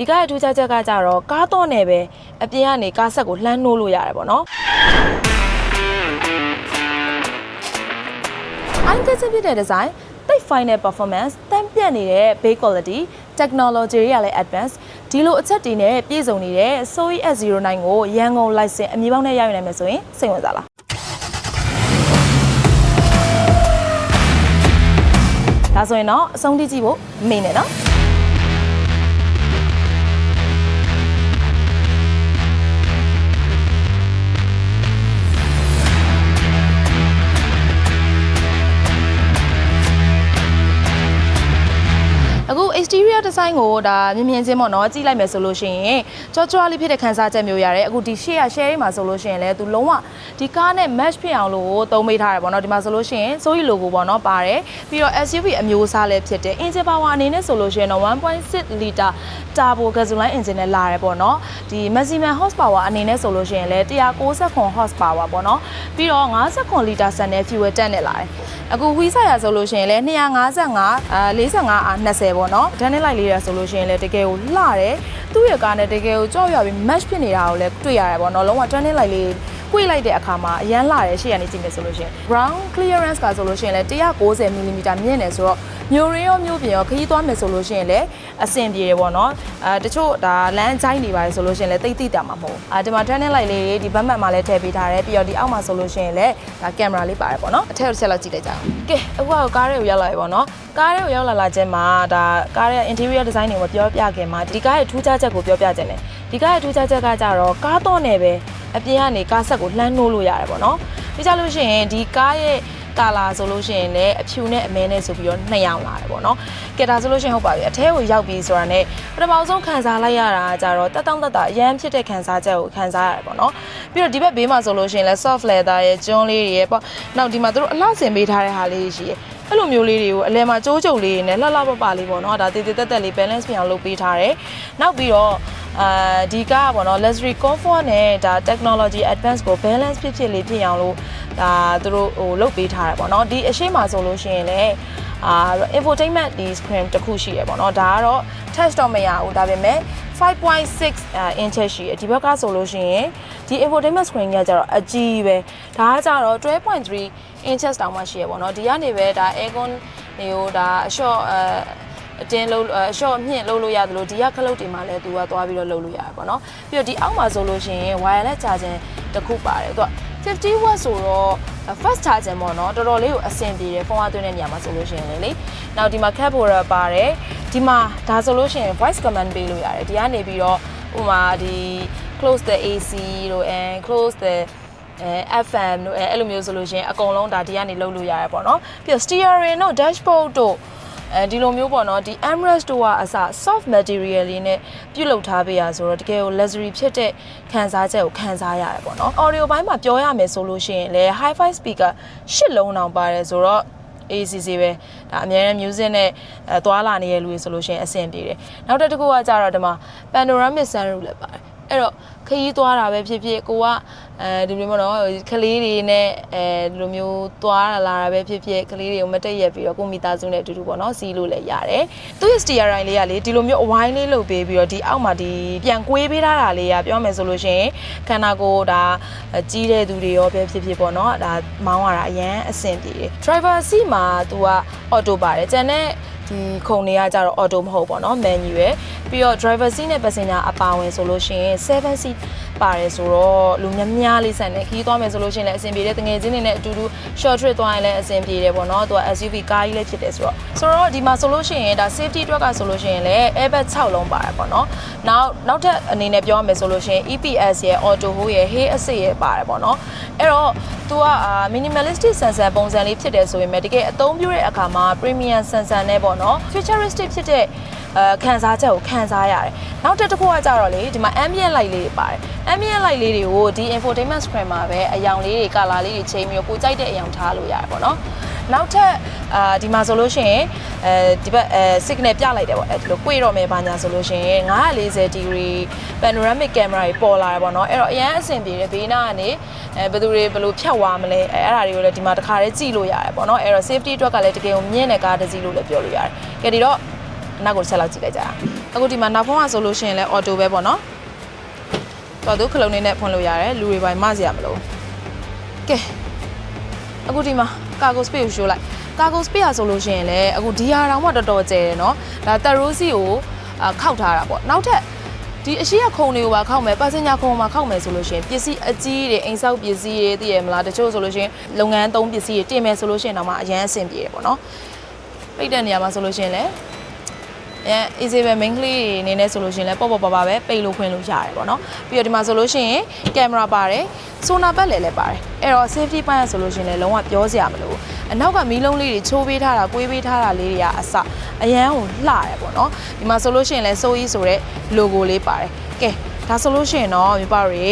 ဒီကားရဲ့ထူးခြားချက်ကကြတော့ကားတော့နဲ့ပဲအပြင်ကနေကားဆက်ကိုလှမ်းနှိုးလို့ရတယ်ပေါ့နော် I'm get ဖြစ်တဲ့ design တိတ် final performance တန်းပြတ်နေတဲ့ base quality technology တွေကလည်း advance ဒီလိုအချက်တွေနဲ့ပြည့်စုံနေတဲ့ Soi S09 ကိုရန်ကုန် license အမည်ပေါင်းနဲ့ရယူနိုင်မယ်ဆိုရင်စိတ်ဝင်စားလားဒါဆိုရင်တော့အဆုံးထိကြည့်ဖို့မမေ့နဲ့နော် exterior design ကိုဒါမြင်မြင်ချင်းပေါ့နော်ကြည့်လိုက်မယ်ဆိုလို့ရှိရင်ကြောကြွားလေးဖြစ်တဲ့ခန်းစားချက်မျိုးရတယ်အခုဒီ share share မှာဆိုလို့ရှိရင်လည်းသူလုံးဝဒီကားနဲ့ match ဖြစ်အောင်လို့သုံးပေးထားတယ်ပေါ့နော်ဒီမှာဆိုလို့ရှိရင် Zoe logo ပေါ့နော်ပါတယ်ပြီးတော့ SUV အမျိုးအစားလည်းဖြစ်တယ် engine power အနေနဲ့ဆိုလို့ရှိရင်တော့1.6 liter turbo gasoline engine နဲ့လာတယ်ပေါ့နော်ဒီ maximum horsepower အနေနဲ့ဆိုလို့ရှိရင်လည်း190 horsepower ပေါ့နော်ပြီးတော့59 liter ဆန်တဲ့ fuel tank နဲ့လာတယ်အခုဝီးဆိုင်ရဆိုလို့ရှိရင်လည်း255အာ45အာ20ပေါ့နော်ဒန်နဲ့လိုက်လေးရဆိုလို့ရှိရင်လည်းတကယ်ကိုလှတယ်သူ့ရဲ့ကားနဲ့တကယ်ကိုကြောက်ရွံ့ပြီး match ဖြစ်နေတာကိုလည်းတွေ့ရတယ်ပေါ့နော်လုံးဝဒန်နဲ့လို က်လေးကွေ့လိုက်တဲ့အခါမှာအရန်လှတယ်ရှေ့ကနေကြည့်မယ်ဆိုလို့ရှိရင် ground clearance ကဆိုလို့ရှိရင်လည်း190 mm မြင့်တယ်ဆိုတော့မျိုးရင်းရောမျိုးပြင်ရောခရီးသွားမယ်ဆိုလို့ရှိရင်လည်းအဆင်ပြေတယ်ပေါ့နော်အဲတချို့ဒါလမ်းချိုင်းနေပါတယ်ဆိုလို့ရှိရင်လည်းတိတ်တိတ်တာမှာမဟုတ်ဘူးအဲဒီမှာ turn လိုက်လေးတွေဒီဘက်မှတ်မှာလည်းထည့်ပေးထားတယ်ပြီးတော့ဒီအောက်မှာဆိုလို့ရှိရင်လည်းဒါကင်မရာလေးပါတယ်ပေါ့နော်အထက်တစ်ချက်လောက်ကြည့်လိုက်ကြအောင်ကဲအခုကကားတွေကိုရောက်လာပြီပေါ့နော်ကားတွေကိုရောက်လာလာခြင်းမှာဒါကားရဲ့ interior design တွေကိုပြောပြခင်မှာဒီကားရဲ့ထူးခြားချက်ကိုပြောပြခြင်းတယ်ဒီကားရဲ့ထူးခြားချက်ကကြတော့ကားတော့နဲ့ပဲ အပြင်ကနေကားဆက်ကိုလှမ်းနှိုးလို့ရတယ်ပေါ့နော်ပြီးကြလို့ရှိရင်ဒီကားရဲ့ကာလာဆိုလို့ရှိရင်လည်းအဖြူနဲ့အမဲနဲ့ဆိုပြီးတော့နှစ်ရောင်လာတယ်ပေါ့နော်ကဲဒါဆိုလို့ရှိရင်ဟုတ်ပါပြီအထဲကိုရောက်ပြီဆိုတာနဲ့ပထမဆုံးခံစားလိုက်ရတာကကြတော့တက်တောင့်တက်တာအရန်ဖြစ်တဲ့ခံစားချက်ကိုခံစားရတယ်ပေါ့နော်ပြီးတော့ဒီဘက်ဘေးမှာဆိုလို့ရှိရင်လည်း soft leather ရဲ့ကျွန်းလေးတွေရဲ့ပေါ့နောက်ဒီမှာသူတို့အလှဆင်ပေးထားတဲ့ဟာလေးရှိရဲ့ အဲ့လိုမျိုးလေးတွေကိုအလဲမှာကြိုးကြုံလေးတွေနဲ့လှလှပပလေးပေါ့နော်ဒါတည်တည်တက်တက်လေး balance ပြင်အောင်လုပ်ပေးထားတယ်နောက်ပြီးတော့အာဒီကားကပေါ့နော် luxury comfort နဲ့ဒါ technology advance ကို balance ဖြစ်ဖြစ်လေးဖြစ်အောင်လို့ဒါသူတို့ဟိုလုပ်ပေးထားတယ်ပေါ့နော်ဒီအရှိမဆိုလို့ရှိရင်လည်းအာ infotainment ဒီ screen တစ်ခုရှိရပေါ့နော်ဒါကတော့ touch တော့မရဘူးဒါပေမဲ့ 5.6 inch ရှိရဒီဘက်ကဆိုလို့ရှိရင်ဒီ infotainment screen ကကြတော့အကြီးပဲဒါကကြတော့12.3 inches တောင်မှရှိရပေါ့နော်ဒီကနေပဲဒါ aircon တွေကိုဒါအလျှော့အဲအတင်းလုံးအရှော့မြင့်လုံးလို့ရတယ်လို့ဒီကခလုတ်တွေမှာလည်းသူကသွားပြီးတော့လုံးလို့ရတယ်ပေါ့နော်ပြီးတော့ဒီအောက်မှာဆိုလို့ရှိရင် wireless charging တစ်ခုပါတယ်သူက50 watt ဆိုတော့ fast charging ပေါ့နော်တော်တော်လေးကိုအဆင်ပြေတယ်ဖုန်းအားသွင်းတဲ့နေရာမှာဆိုလို့ရှိရင်လေနောက်ဒီမှာ cap holder ပါတယ် ဒီမှာဒါဆိုလို့ရှိရင် voice command ပေးလို့ရတယ်ဒီကနေပြီးတော့ဥပမာဒီ close the AC တို့ and close the အဲ FM တို့အဲအဲ့လိုမျိုးဆိုလို့ရှိရင်အကုန်လုံးဒါဒီကနေလုံးလို့ရတယ်ပေါ့နော်ပြီးတော့ steering တို့ dashboard တို့အဲဒီလိုမျိုးပေါ့နော်ဒီ Emirates တို့ကအစ soft material လေးနဲ့ပြုတ်လုပ်ထားပေးရဆိုတော့တကယ်ကို luxury ဖြစ်တဲ့ခံစားချက်ကိုခံစားရတယ်ပေါ့နော် audio ဘိုင်းမှာပြောရမယ်ဆိုလို့ရှိရင်လည်း hi-fi speaker ၈လုံးတောင်ပါတယ်ဆိုတော့ ACC ပဲဒါအများနဲ့ music နဲ့အဲသွားလာနေတဲ့လူတွေဆိုလို့ရှိရင်အဆင်ပြေတယ်နောက်တစ်ခုကကြတော့ဒီမှာ panoramic sunroof လည်းပါတယ်အဲ့တော့ ခရီးသွားတာပဲဖြစ်ဖြစ်ကိုကအဲဒီလိုမျိုးနော်ကလေးတွေနဲ့အဲဒီလိုမျိုးသွားလာတာပဲဖြစ်ဖြစ်ကလေးတွေကိုမတက်ရက်ပြီးတော့ကိုမိသားစုနဲ့အတူတူပေါ့နော်စီးလို့လည်းရတယ်သူ့ရဲ့ steering လေးကလေဒီလိုမျိုးအဝိုင်းလေးလုပ်ပေးပြီးတော့ဒီအောက်မှာဒီပြန်ကွေးပေးထားတာလေးကပြောမယ်ဆိုလို့ရှိရင်ခန္ဓာကိုယ်ဒါကြီးတဲ့သူတွေရောပဲဖြစ်ဖြစ်ပေါ့နော်ဒါမောင်းရတာအရန်အဆင်ပြေတယ် driver seat မှာ तू က auto ပါတယ်ကျန်တဲ့ဒီခုံတွေကကြတော့ auto မဟုတ်ပေါ့နော် menu ရယ်ပြီးတော့ driver seat နဲ့ passenger အပါဝင်ဆိုလို့ရှိရင်7 seat ပါတယ်ဆိုတော့လူများများလေးဆန်တယ်ခီးသွားမယ်ဆိုလို့ရှိရင်လည်းအဆင်ပြေတယ်တငယ်ချင်းတွေနဲ့အတူတူ short trip သွားရင်လည်းအဆင်ပြေတယ်ပေါ့နော်သူက SUV ကားကြီးလည်းဖြစ်တယ်ဆိုတော့ဆိုတော့ဒီမှာဆိုလို့ရှိရင်ဒါ safety အတွက်ကဆိုလို့ရှိရင်လည်း airbag 6လုံးပါတယ်ပေါ့နော်နောက်နောက်ထပ်အနေနဲ့ပြောရမယ်ဆိုလို့ရှိရင် EPS ရဲ့ auto hold ရဲ့ hay assist ရဲ့ပါတယ်ပေါ့နော်အဲ့တော့သူက minimalistic sensor ပုံစံလေးဖြစ်တယ်ဆိုပေမဲ့တကယ်အသုံးပြုတဲ့အခါမှာ premium sensor နဲ့ပေါ့နော် futuristic ဖြစ်တဲ့ အဲခံစားချက်ကိုခံစားရတယ်။နောက်တစ်ခုကကြတော့လေဒီမှာ ambient light လေးတွေပါတယ်။ ambient light လေးတွေကိုဒီ infotainment screen မှာပဲအယောင်လေးတွေ color လေးတွေချိန်ပြီးတော့ကိုကြိုက်တဲ့အယောင်ထားလို့ရတယ်ပေါ့နော်။နောက်ထပ်အာဒီမှာဆိုလို့ရှိရင်အဲဒီဘက်အဲ signal ပြလိုက်တယ်ပေါ့အဲဒီလို꿰တော့မယ်ဘာညာဆိုလို့ရှိရင်940 degree panoramic camera တွေပေါ်လာတယ်ပေါ့နော်အဲ့တော့အရန်အဆင်ပြေတယ်ဘေးနားကနေအဲဘယ်သူတွေဘယ်လိုဖြတ်သွားမလဲအဲအဲ့ဒါတွေကိုလည်းဒီမှာတစ်ခါတည်းကြည့်လို့ရတယ်ပေါ့နော်အဲ့တော့ safety အတွက်ကလည်းတကယ်ကိုမြင့်တဲ့ကားတစ်စီးလို့လည်းပြောလို့ရတယ်ကဲဒီတော့ နောက်ကိုဆက်လောက်ကြည့်လိုက်ကြတာโอ အခုဒီမှာနောက်ဖုံးကဆိုလို့ရှိရင်လည်း auto ပဲပေါ့နော်တော်သူခလုံးလေးနဲ့ဖွင့်လို့ရတယ်လူတွေပိုင်းမစရာမလိုကဲအခုဒီမှာ cargo space ကိုရှိုးလိုက် cargo space อ่ะဆိုလို့ရှိရင်လည်းအခုဒီဟာတောင်မှတော်တော်ကျယ်တယ်เนาะဒါတက်ရိုးစီကိုအာခောက်ထားတာပေါ့နောက်ထပ်ဒီအရှိရခုံတွေကိုပါခောက်မယ်ပတ်စင်ညာခုံမှာခောက်မယ်ဆိုလို့ရှိရင်ပစ္စည်းအကြီးတွေအိမ်ဆောက်ပစ္စည်းတွေသိရမလားတချို့ဆိုလို့ရှိရင်လုပ်ငန်းသုံးပစ္စည်းတွေတင်မယ်ဆိုလို့ရှိရင်တော့မှအရန်အဆင်ပြေတယ်ပေါ့နော်ပိတ်တဲ့နေရာမှာဆိုလို့ရှိရင်လည်း အဲ easy ပဲ main ကလေးတွေအနေနဲ့ဆိုလို့ရှိရင်လည်းပေါ့ပေါ့ပါပါပဲပိတ်လို့ခွင့်လို့ရတယ်ပေါ့နော်ပြီးတော့ဒီမှာဆိုလို့ရှိရင်ကင်မရာပါတယ်ဆိုနာဘက်လည်းလည်းပါတယ်အဲ့တော့ safety ပိုင်းဆိုလို့ရှိရင်လည်းလုံးဝပြောစရာမလိုဘူးအနောက်ကမီးလုံးလေးတွေချိုးပေးထားတာကွေးပေးထားတာလေးတွေကအစအရန်ကိုလှတယ်ပေါ့နော်ဒီမှာဆိုလို့ရှိရင်လည်း so ဆိုတဲ့ logo လေးပါတယ်ကဲဒါဆိုလို့ရှိရင်တော့မြပါတွေ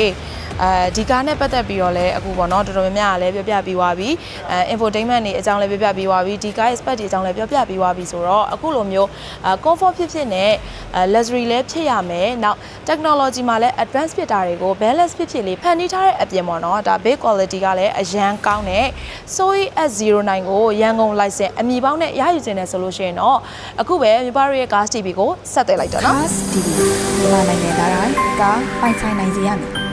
အဲဒီကားနဲ့ပတ်သက်ပြီးတော့လည်းအခုပေါ့နော်တော်တော်များများကလည်းပြောပြပြီးသွားပြီအဲ infotainment တွေအကြောင်းလည်းပြောပြပြီးသွားပြီဒီကားရဲ့ spec တွေအကြောင်းလည်းပြောပြပြီးသွားပြီဆိုတော့အခုလိုမျိုးအဲ comfort ဖြစ်ဖြစ်နဲ့အဲ luxury လည်းဖြစ်ရမယ်နောက် technology မှာလည်း advanced ဖြစ်တာတွေကို balance ဖြစ်ဖြစ်လေးဖန်တီးထားတဲ့အပြင်ပေါ့နော်ဒါ base quality ကလည်းအရန်ကောင်းတဲ့ Soy S09 ကိုရန်ကုန် license အမည်ပေါင်းနဲ့ရယူခြင်းနဲ့ဆိုလို့ရှိရင်တော့အခုပဲမြပါရဲ့ gas TV ကိုဆက်သွယ်လိုက်တော့နော် Cars TV မြန်မာနိုင်ငံသားတိုင်းကားပိုင်ဆိုင်နိုင်စေရမည်